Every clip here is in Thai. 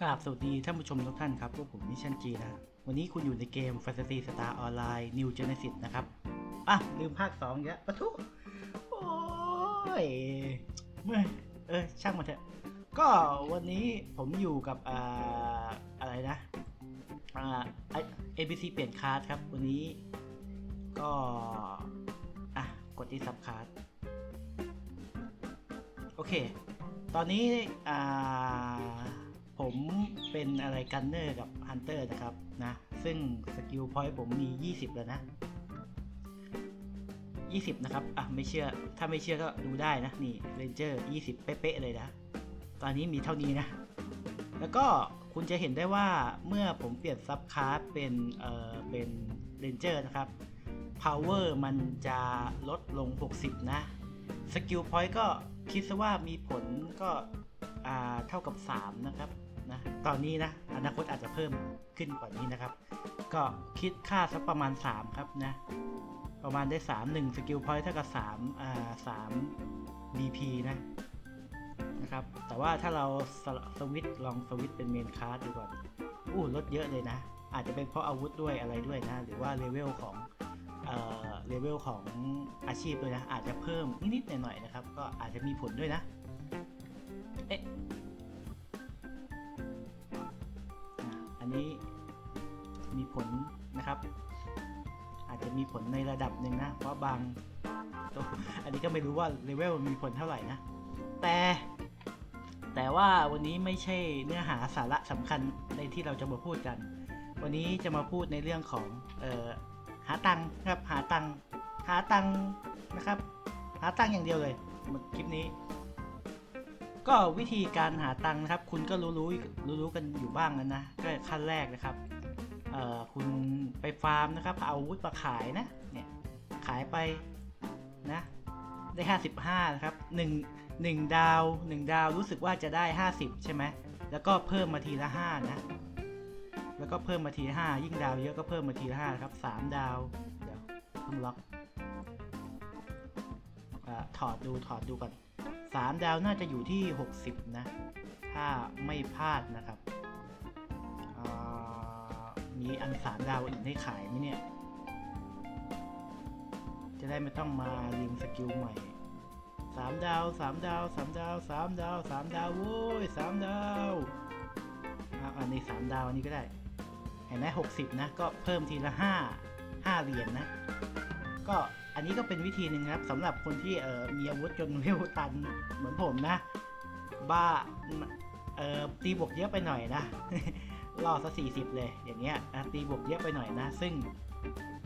กราบสวัสดีท่านผู้ชมทุกท่านครับพวกผมนิชชันจีนะวันนี้คุณอยู่ในเกม Fantasy Star Online New Genesis นะครับ อะ ลืมภาค2อีกแล้วปะทุโอ้ยเมื่อเออช่างมาเถอะ ก็วันนี้ผมอยู่กับอ่าอะไรนะอ่า ABC เปลี่ยนคาร์ดครับ วันนี้ก็ อะ กดที่ซับคาร์ดโอเค ตอนนี้อ่า ผมเป็นอะไรกันเนอร์กับฮันเตอร์นะครับนะ ซึ่งสกิลพอยต์ผมมี 20 แล้วนะ 20 นะครับ อะ ไม่เชื่อ ถ้าไม่เชื่อก็ดูได้นะ นี่เรนเจอร์ 20 เป๊ะ ๆ เลยนะ ตอนนี้มีเท่านี้นะ แล้วก็คุณจะเห็นได้ว่าเมื่อผมเปลี่ยนซับคาร์เป็น เอ่อ เป็นเรนเจอร์นะครับ power มันจะลดลง 60 นะสกิลพอยต์ก็คิดซะว่ามีผลก็อ่าเท่ากับ 3 นะครับ นะตอนนี้นะอนาคตอาจจะเพิ่มขึ้นกว่านี้นะครับ ก็คิดค่าสักประมาณ 3 ครับนะประมาณได้ 3 1สกิลพอยต์เท่ากับ3อ่า3 BP นะนะครับแต่ว่าถ้าเราสสวิตลองสวิตเป็นเมนคาร์ดดูก่อนอู้ลดเยอะเลยนะ อาจจะเป็นเพราะอาวุธด้วยอะไรด้วยนะ หรือว่าเลเวลของเอ่อเลเวลของอาชีพด้วยนะ อาจจะเพิ่มนิดๆหน่อยๆนะครับ ก็อาจจะมีผลด้วยนะ เอ๊ะ นี้มีผลนะครับ อาจจะมีผลในระดับหนึ่งนะ เพราะบางตัวอันนี้ก็ไม่รู้ว่าเลเวลมีผลเท่าไหร่นะ แต่ แต่ว่าวันนี้ไม่ใช่เนื้อหาสาระสำคัญในที่เราจะมาพูดกัน วันนี้จะมาพูดในเรื่องของออหาตังค์ครับหาตังหาตังนะครับ หาตังอย่างเดียวเลยคลิปนี้ ก็วิธีการหาตังค์นะครับ คุณก็รู้รู้รู้รู้กันอยู่บ้างแล้วนะก็ขั้นแรกนะครับเอ่อคุณไปฟาร์มนะครับเอาอาวุธมาขายนะเนี่ยขายไปนะได้ 55 นะครับ1 1ดาว 1 ดาวรู้สึกว่าจะได้ 50 ใช่ไหมแล้วก็เพิ่มมาทีละ 5 นะ แล้วก็เพิ่มมาทีห้ายิ่งดาวเยอะก็เพิ่มมาทีละห้าครับสามดาว เดี๋ยวเพิ่งล็อกอาถอดดูถอดดูก่อน สามดาวน่าจะอยู่ที่หกสิบนะ ถ้าไม่พลาดนะครับอ่ามีอันสามดาวอื่นให้ขายไหมเนี่ย จะได้ไม่ต้องมาลืมสกิลใหม่สามดาวสามดาวสามดาวสามดาวสามดาวโว้ยสามดาวอันนี้สามดาวอันนี้ก็ได้ เห็นไหมหกสิบนะ ก็เพิ่มทีละห้าห้าเหรียญนนะ ก็ อันนี้ก็เป็นวิธีหนึ่งครับสำหรับคนที่เออมีอาวุธจนเวลตันเหมือนผมนะ บ้าเออตีบวกเยอะไปหน่อยนะรอสักสี่สิบเลยอย่างเงี้ยตีบวกเยอะไปหน่อยนะ ซึ่ง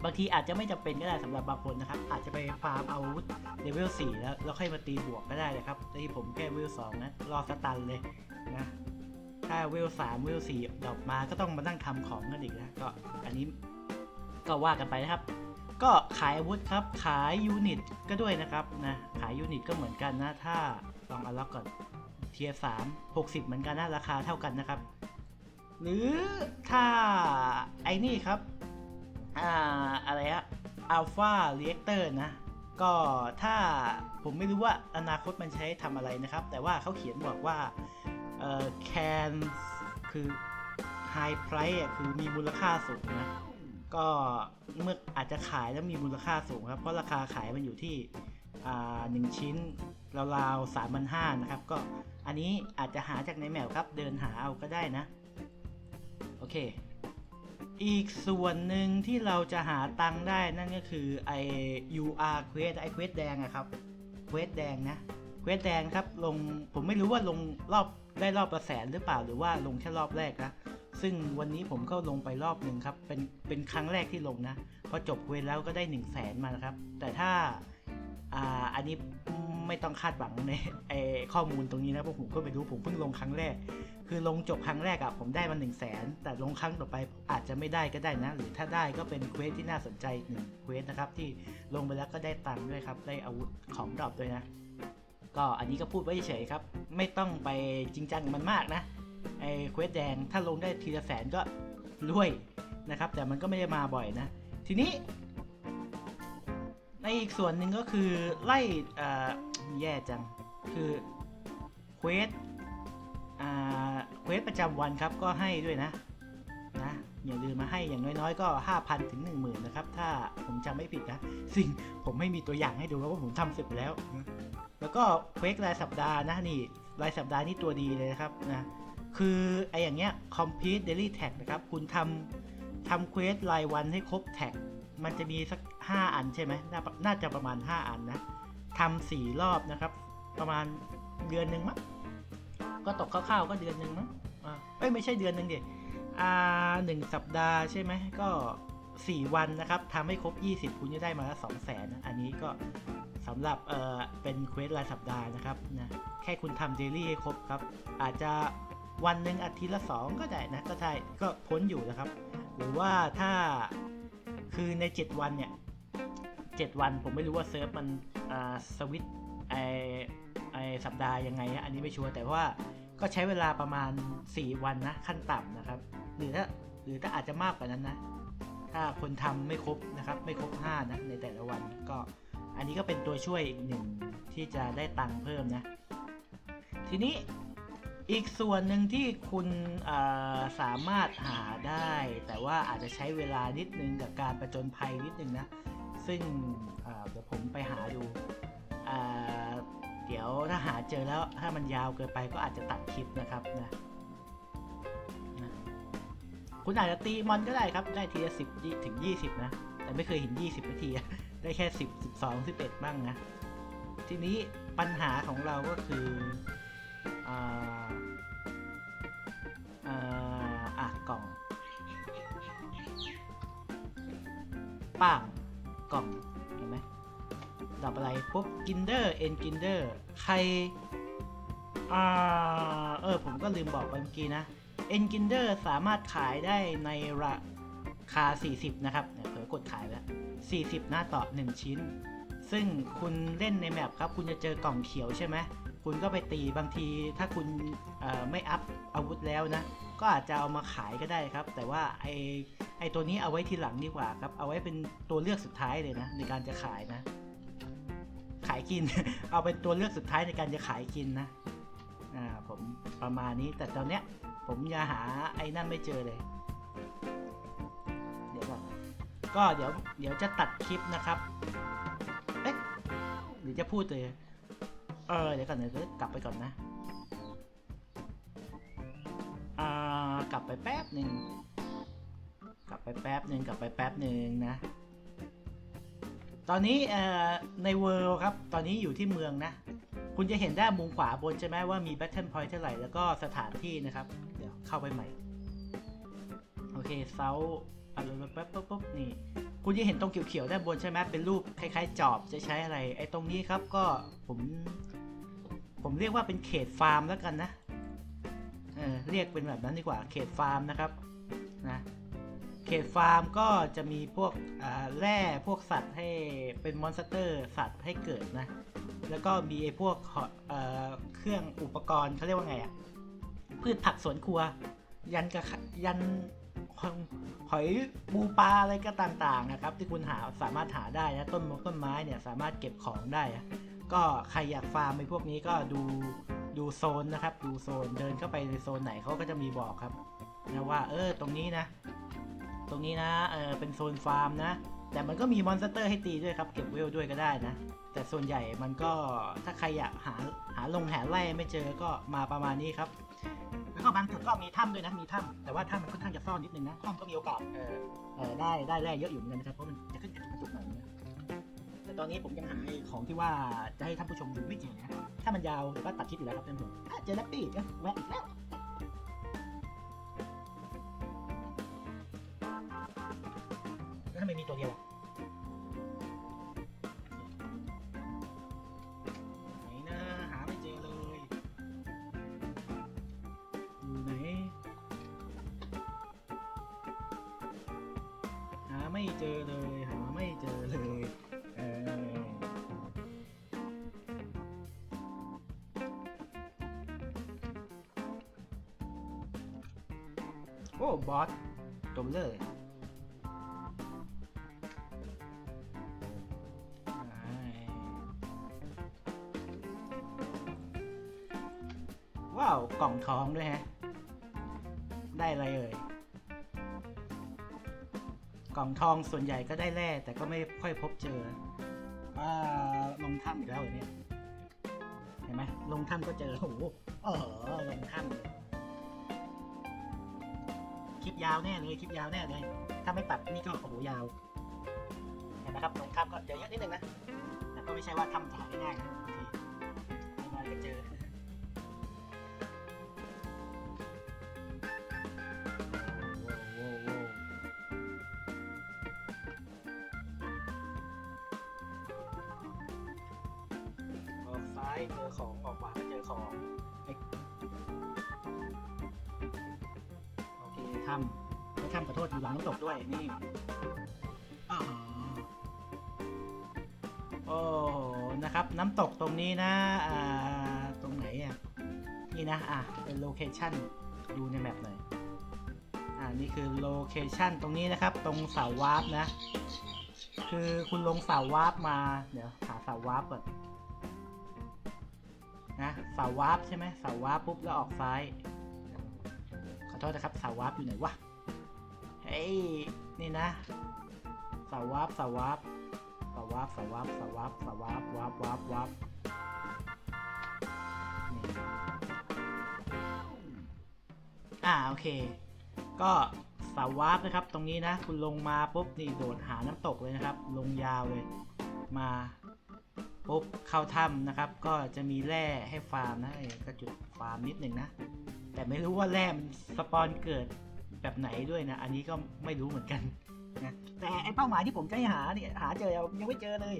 บางทีอาจจะไม่จำเป็นก็ได้สำหรับบางคนนะครับ อาจจะไปฟาร์มเอาอาวุธเลเวลสี่แล้วแล้วค่อยมาตีบวกก็ได้เลยครับที่ผมแค่เวลสองนะรอสตันเลยนะถ้าเวลสามเวลสี่ดอกมาก็ต้องมานั่งทำของกันอีกนะก็อันนี้ก็ว่ากันไปนะครับ ก็ขายอาวุธครับ ขายยูนิตก็ด้วยนะครับนะขายยูนิตก็เหมือนกันนะถ้าลองอัลล็อกก่อนเทียสามหกสิบเหมือนกันนะราคาเท่ากันนะครับ หรือถ้าไอ้นี่ครับอ่าอะไรอะอัลฟาเรียกเตอร์นะ ก็ถ้าผมไม่รู้ว่าอนาคตมันใช้ทำอะไรนะครับ แต่ว่าเขาเขียนบอกว่าเอ่อ can คือ high price อะคือมีมูลค่าสูงนะ ก็เมื่ออาจจะขายแล้วมีมูลค่าสูงครับ เพราะราคาขายมันอยู่ที่หนึ่งชิ้นราวๆสามพันห้านะครับ ก็อันนี้อาจจะหาจากในแมวครับ เดินหาเอาก็ได้นะ โอเค อีกส่วนหนึ่งที่เราจะหาตังค์ได้นั่นก็คือไอ UR Quest ไอ Quest แดงอะครับ Quest แดงนะเควสแดงครับลงผมไม่รู้ว่าลงรอบได้รอบละแสนหรือเปล่าหรือว่าลงแค่รอบแรกนะ ซึ่งวันนี้ผมก็ลงไปรอบหนึ่งครับ เป็นเป็นครั้งแรกที่ลงนะ พอจบเควสแล้วก็ได้1นึ่งแสนมานะครับ แต่ถ้าอ่าอันนี้ไม่ต้องคาดหวังในไอข้อมูลตรงนี้นะเพราะผมก็ไม่รู้ผมเพิ่งลงครั้งแรก คือลงจบครั้งแรกอะผมได้มา1นึ่งแสนแต่ลงครั้งต่อไปอาจจะไม่ได้ก็ได้นะ หรือถ้าได้ก็เป็นเควสที่น่าสนใจหนึ่งเควสนะครับที่ลงไปแล้วก็ได้ตังค์ด้วยครับได้อาวุธของดรอปด้วยนะ ก็อันนี้ก็พูดไว้เฉยครับ ไม่ต้องไปจริงจังกับมันมากนะ ไอ้เควสแดงถ้าลงได้ทีละแสนก็รวยนะครับ แต่มันก็ไม่ได้มาบ่อยนะ ทีนี้ ในอีกส่วนหนึ่งก็คือไล่แย่จัง คือเควสเควสประจำวันครับก็ให้ด้วยนะนะอย่าลืมมาให้อย่างน้อยๆ ก็ 5,000 ถึง 10,000 นะครับ ถ้าผมจำไม่ผิดนะ สิ่งผมไม่มีตัวอย่างให้ดูเพราะว่าผมทำเสร็จไปแล้ว แล้วก็เควสรายสัปดาห์นะนี่รายสัปดาห์นี่ตัวดีเลยนะครับนะ คือไออย่างเงี้ย complete daily tag นะครับ คุณทำทำเควสรายวันให้ครบแท็ก มันจะมีสัก 5 อันใช่ไหมนน่าจะประมาณ 5 อันนะทำสี่รอบนะครับ ประมาณเดือนหนึ่งมั้งก็ตกคร่าวๆก็เดือนหนึ่งมั้งอ่าเอ้ยไม่ใช่เดือนหนึ่งเด็อ่าหนึ่งสัปดาห์ใช่ไหมก็ 4 วันนะครับทำให้ครบ 20 คุณจะได้มาละ2 0 0แสนนะอันนี้ก็สำหรับเออเป็นเควสรายสัปดาห์นะครับนะแค่คุณทำเดลี่ให้ครบครับ อาจจะ วันหนึ่งอาทิตย์ละ2ก็ได้นะก็ได้ก็พ้นอยู่นะครับ หรือว่าถ้าคือใน 7 วันเนี่ย7วันผมไม่รู้ว่าเซิร์ฟมันสวิตไอไอสัปดาห์ยังไงอันนี้ไม่ชัวร์แต่ว่าก็ใช้เวลาประมาณ 4 วันนะขั้นต่ำนะครับ หรือถ้าหรือถ้าอาจจะมากกว่านั้นนะ ถ้าคนทำไม่ครบนะครับ ไม่ครบ 5 นะในแต่ละวันก็อันนี้ก็เป็นตัวช่วยอีกหนึ่งที่จะได้ตังค์เพิ่มนะ ทีนี้ อีกส่วนหนึ่งที่คุณสามารถหาได้ แต่ว่าอาจจะใช้เวลานิดนึงกับการประจนภัยนิดนึงนะ ซึ่งเดี๋ยวผมไปหาดูเดี๋ยวถ้าหาเจอแล้วถ้ามันยาวเกินไปก็อาจจะตัดคลิปนะครับนะคุณอาจจะตีมอนก็ได้ครับ ได้ทีละสิบถึง20นะ แต่ไม่เคยเห็น20นาที ได้แค่10 12 11บ้างนะ ทีนี้ปัญหาของเราก็คือ อ่าอ่าอะกล่องป้างกล่องเห็นไหมดับอะไรปุ๊บกินเดอร์เอ็นกินเดอร์ใครอ่าเออ ผมก็ลืมบอกไปเมื่อกี้นะเอ็นกินเดอร์สามารถขายได้ในราคา 40 นะครับเนี่ยเผลอกดขายแล้ว 40 หน้าต่อ 1 ชิ้น ซึ่งคุณเล่นในแมปครับ คุณจะเจอกล่องเขียวใช่ไหม คุณก็ไปตีบางทีถ้าคุณไม่อัพอาวุธแล้วนะ ก็อาจจะเอามาขายก็ได้ครับ แต่ว่าไอไอตัวนี้เอาไว้ทีหลังดีกว่าครับ เอาไว้เป็นตัวเลือกสุดท้ายเลยนะ ในการจะขายนะ ขายกิน เอาเป็นตัวเลือกสุดท้ายในการจะขายกินนะอ่าผมประมาณนี้แต่ตอนเนี้ย ผมยังหาไอ้นั่นไม่เจอเลย เดี๋ยวก่อนก็เดี๋ยวเดี๋ยวจะตัดคลิปนะครับ เอ๊ะหรือจะพูดเลย เออเดี๋ยวก่อนเดี๋ยวกลับไปก่อนนะอ่ากลับไปแป๊บหนึ่งกลับไปแป๊บหนึ่งกลับไปแป๊บหนึ่งนะ ตอนนี้เอ่อในเวิลด์ครับ ตอนนี้อยู่ที่เมืองนะ คุณจะเห็นได้มุมขวาบนใช่ไหมว่ามี Battle Point เท่าไหร่แล้วก็สถานที่นะครับ เดี๋ยวเข้าไปใหม่ โอเคเซา อะไรแป๊บปุ๊บปุ๊บนี่ คุณจะเห็นตรงเขียวๆด้านบนใช่ไหมเป็นรูปคล้ายๆ จอบจะใช้อะไร ไอ้ตรงนี้ครับก็ผม ผมเรียกว่าเป็นเขตฟาร์มแล้วกันนะ เออเรียกเป็นแบบนั้นดีกว่า เขตฟาร์มนะครับ นะเขตฟาร์มก็จะมีพวกแร่พวกสัตว์ให้เป็นมอนสเตอร์สัตว์ให้เกิดนะ แล้วก็มีไอ้พวกเเครื่องอุปกรณ์เขาเรียกว่าไงอะพืชผักสวนครัว ยันกระขะยัน หอยปูปลาอะไรก็ต่างๆนะครับ ที่คุณหาสามารถหาได้นะต้นมงต้นไม้เนี่ยสามารถเก็บของได้ ก็ใครอยากฟาร์มไอ้พวกนี้ก็ดูดูโซนนะครับ ดูโซนเดินเข้าไปในโซนไหนเขาก็จะมีบอกครับนะว่า เออตรงนี้นะ ตรงนี้นะเออเป็นโซนฟาร์มนะ แต่มันก็มีมอนสเตอร์ให้ตีด้วยครับ เก็บเวลด้วยก็ได้นะ แต่ส่วนใหญ่มันก็ถ้าใครอยากหาหาลงหาไล่ไม่เจอก็มาประมาณนี้ครับ แล้วก็บางจุดก็มีถ้ำด้วยนะมีถ้ำแต่ว่าถ้ำมันค่อนข้างจะซ่อนนิดนึงนะถ้ำก็มีโอกาสเออเออได้ได้แร่เยอะอยู่เหมือนกันนะครับเพราะมันจะขึ้นจุกกระจุกหน่อยนะแต่ตอนนี้ผมยังหาไอ้ของที่ว่าจะให้ท่านผู้ชมดูไม่เจอนะถ้ามันยาวเดี๋ยวก็ตัดคลิปอยู่แล้วครับท่านผู้ชมอะเจอแลปปี้ก็แวะอีกแล้วแล้วทำไมมีตัวเดียวอะ เจอเลย หาไม่เจอเลย เออโอ้บอสจมเลย กล่องทองส่วนใหญ่ก็ได้แร่แต่ก็ไม่ค่อยพบเจออ่าลงถ้ำอีกแล้วเหรอเนี่ยเห็นไหมลงถ้ำก็เจอโอ้โหเออลงถ้ำคลิปยาวแน่เลยคลิปยาวแน่เลยถ้าไม่ตัดนี่ก็โอ้โหยาวเห็นไหมครับลงถ้ำก็เยอะนิดนึงนะแต่ก็ไม่ใช่ว่าถ้ำจะหาได้ง่ายนะบางทีมาก็เจอ เจอของออกขวาก็เจอของเอ๊ะโอเคถ้ำไม่ถ้ำขอโทษอยู่หลังน้ำตกด้วยนี่โอ้โหนะครับ น้ำตกตรงนี้นะอ่าตรงไหนอะนี่นะอะเป็นโลเคชั่นดูในแมปหน่อยอ่านี่คือโลเคชันตรงนี้นะครับ ตรงเสาวาร์ปนะ คือคุณลงเสาวาร์ปมา เดี๋ยวหาเสาวาร์ปก่อน นะเสาวาร์ปใช่ไหมเสาวาร์ปปุ๊บแล้วออกซ้าย ขอโทษนะครับเสาวาร์ปอยู่ไหนวะเฮ้ยนี่นะเสาวาร์ปเสาวาร์ปเสาวาร์ปเสาวาร์ปเสาวาร์ปเสาวาร์ปวาร์ปวาร์ปวาร์ปนี่อ่าโอเค ก็สาวาร์ปนะครับ ตรงนี้นะ คุณลงมาปุ๊บนี่โดดหาน้ำตกเลยนะครับ ลงยาวเลยมา ปุ๊บเข้าถ้ำนะครับ ก็จะมีแร่ให้ฟาร์มนะก็จุดฟาร์มนิดหนึ่งนะ แต่ไม่รู้ว่าแร่มันสปอนเกิดแบบไหนด้วยนะ อันนี้ก็ไม่รู้เหมือนกันนะแต่ไอเป้าหมายที่ผมจะให้หาเนี่ยหาเจอยังไม่เจอเลย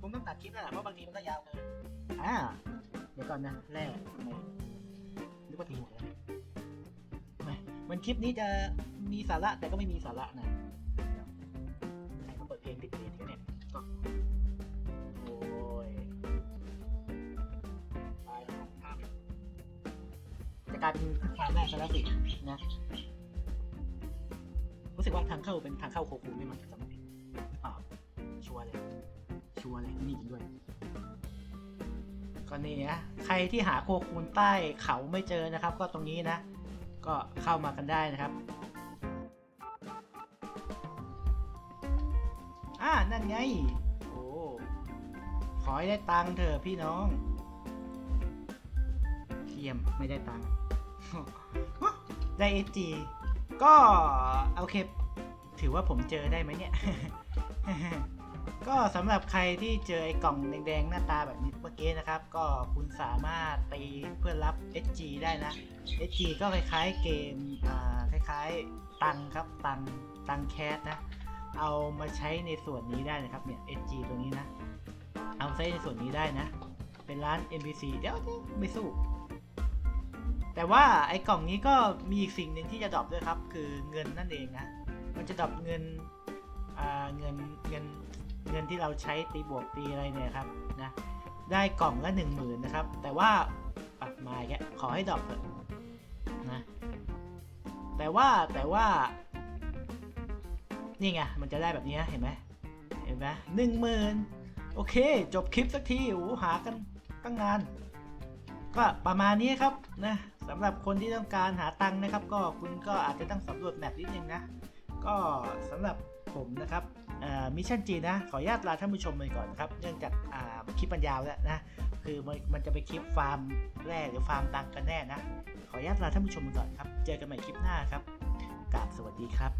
ผมต้องตัดคลิปแล้วแหละเพราะบางทีมันก็ยาวเกินอ่าเดี๋ยวก่อนนะแร่นึกว่าตีหัวแล้วไม่มันคลิปนี้จะมีสาระแต่ก็ไม่มีสาระนะ กลายเป็นทางแรกซะแล้วสินะรู้สึกว่าทางเข้าเป็นทางเข้าโคคูไม่มันจำไม่ผิดอ่าชัวร์เลย ชัวร์เลยนี่จริงด้วยก็นี่นะใครที่หาโคคูนใต้เขาไม่เจอนะครับ ก็ตรงนี้นะ ก็เข้ามากันได้นะครับอ่านั่นไง โอ้ขอให้ได้ตังค์เถอะพี่น้องเยี่ยมไม่ได้ตังค์ ได้เอจีก็โอเค ถือว่าผมเจอได้ไหมเนี่ย ก็สำหรับใครที่เจอไอ้กล่องแดงๆ หน้าตาแบบนี้เมื่อกี้นะครับ ก็คุณสามารถตีเพื่อรับ SG ได้นะ SG ก็คล้ายๆเกมคล้ายๆ ตังครับ ตังตังแคสนะ เอามาใช้ในส่วนนี้ได้นะครับเนี่ย SG ตัวนี้นะ เอาใช้ในส่วนนี้ได้นะ เป็นร้าน NPC เดี๋ยวไม่สู้ แต่ว่าไอ้กล่องนี้ก็มีอีกสิ่งหนึ่งที่จะดรอปด้วยครับ คือเงินนั่นเองนะ มันจะดรอปเงินอ่าเงินเงินเงินที่เราใช้ตีบวกตีอะไรเนี่ยครับนะได้กล่องละหนึ่งหมื่นนะครับ แต่ว่าอะมาอีกแล้วขอให้ดรอปเถอะนะแต่ว่าแต่ว่า นี่ไงมันจะได้แบบนี้เห็นไหมเห็นไหมหนึ่งหมื่นโอเค จบคลิปสักทีโอ้โหหากันตั้งนาน ก็ประมาณนี้ครับนะ สำหรับคนที่ต้องการหาตังค์นะครับ ก็คุณก็อาจจะต้องสำรวจแมปนิดนึงนะ ก็สำหรับผมนะครับมิชชั่นจีนะ ขออนุญาตลาท่านผู้ชมไปก่อนนะครับ เนื่องจากคลิปมันยาวแล้วนะ คือมันมันจะไปคลิปฟาร์มแร่หรือฟาร์มตังค์กันแน่นะ ขออนุญาตลาท่านผู้ชมไปก่อนครับ เจอกันใหม่คลิปหน้าครับกราบสวัสดีครับ